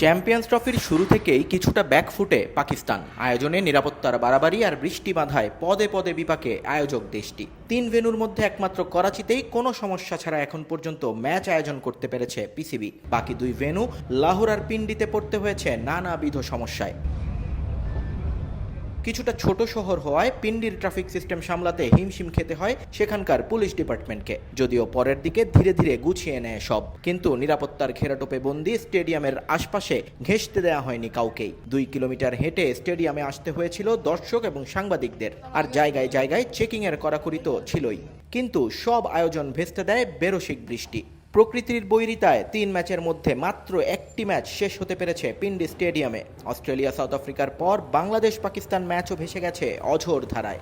Champions ট্রফির শুরু থেকেই কিছুটা ব্যাকফুটে পাকিস্তান। আয়োজনে নিরাপত্তার বাড়াবাড়ি আর বৃষ্টি বাঁধায় পদে পদে বিপাকে আয়োজক দেশটি। তিন ভেনুর মধ্যে একমাত্র করাচিতেই কোনো সমস্যা ছাড়া এখন পর্যন্ত ম্যাচ আয়োজন করতে পেরেছে পিসিবি। বাকি দুই ভেনু লাহোর আর পিন্ডিতে পড়তে হয়েছে নানাবিধ সমস্যায়। কিছুটা ছোট শহর হওয়ায় পিন্ডির ট্রাফিক সিস্টেম সামলাতে হিমশিম খেতে হয় সেখানকার পুলিশ ডিপার্টমেন্টকে, যদিও পরের দিকে ধীরে ধীরে গুছিয়ে নেয় সব। কিন্তু নিরাপত্তার ঘেরাটোপে বন্দি স্টেডিয়ামের আশপাশে ঘেঁষতে দেওয়া হয়নি কাউকেই। দুই কিলোমিটার হেঁটে স্টেডিয়ামে আসতে হয়েছিল দর্শক এবং সাংবাদিকদের। আর জায়গায় জায়গায় চেকিংয়ের কড়াকড়ি তো ছিলই। কিন্তু সব আয়োজন ভেস্তে দেয় বেরসিক বৃষ্টি। প্রকৃতির বৈরিতায় তিন ম্যাচের মধ্যে মাত্র একটি ম্যাচ শেষ হতে পেরেছে পিন্ডি স্টেডিয়ামে। অস্ট্রেলিয়া, সাউথ আফ্রিকার পর বাংলাদেশ পাকিস্তান ম্যাচও ভেসে গেছে অঝোর ধারায়।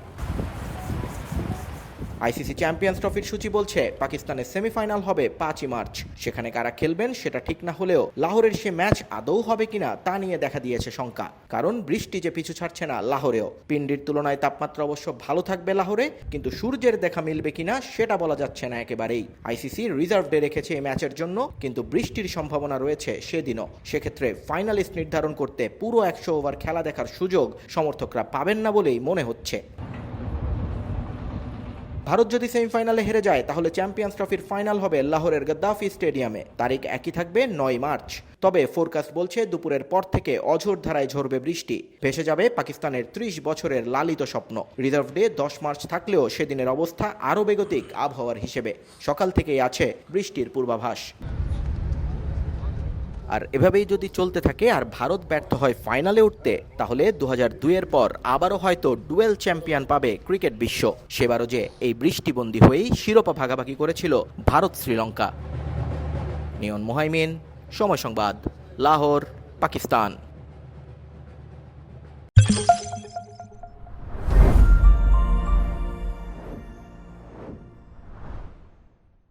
আইসিসি চ্যাম্পিয়ন্স ট্রফির সূচি বলছে, পাকিস্তানের সেমিফাইনাল হবে পাঁচই মার্চ। সেখানে কারা খেলবেন সেটা ঠিক না হলেও লাহোরের সে ম্যাচ আদৌ হবে কিনা তা নিয়ে দেখা দিয়েছে শঙ্কা। কারণ বৃষ্টি যে পিছু ছাড়ছে না লাহোরেও। পিন্ডির তুলনায় তাপমাত্রা অবশ্য ভালো থাকবে লাহোরে, কিন্তু সূর্যের দেখা মিলবে কিনা সেটা বলা যাচ্ছে না একেবারেই। আইসিসি রিজার্ভ ডে রেখেছে এই ম্যাচের জন্য, কিন্তু বৃষ্টির সম্ভাবনা রয়েছে সেদিনও। সেক্ষেত্রে ফাইনালিস্ট নির্ধারণ করতে পুরো একশো ওভার খেলা দেখার সুযোগ সমর্থকরা পাবেন না বলেই মনে হচ্ছে। ভারত যদি সেমিফাইনালে হেরে যায়, তাহলে চ্যাম্পিয়ন্স ট্রফির ফাইনাল হবে লাহোরের গদ্দাফি স্টেডিয়ামে। তারিখ একই থাকবে নয় মার্চ। তবে ফোরকাস্ট বলছে, দুপুরের পর থেকে অঝোর ধারায় ঝরবে বৃষ্টি। ভেসে যাবে পাকিস্তানের ত্রিশ বছরের লালিত স্বপ্ন। রিজার্ভ ডে দশ মার্চ থাকলেও সেদিনের অবস্থা আরও বেগতিক আবহাওয়ার হিসেবে। সকাল থেকেই আছে বৃষ্টির পূর্বাভাস। আর এভাবেই যদি চলতে থাকে আর ভারত ব্যর্থ হয় ফাইনালে উঠতে, তাহলে দু হাজার দুইয়ের পর আবারও হয়তো ডুয়েল চ্যাম্পিয়ন পাবে ক্রিকেট বিশ্ব। সেবারও যে এই বৃষ্টিবন্দী হয়েই শিরোপা ভাগাভাগি করেছিল ভারত শ্রীলঙ্কা। নিয়ন মোহাইমিন, সময় সংবাদ, লাহোর, পাকিস্তান।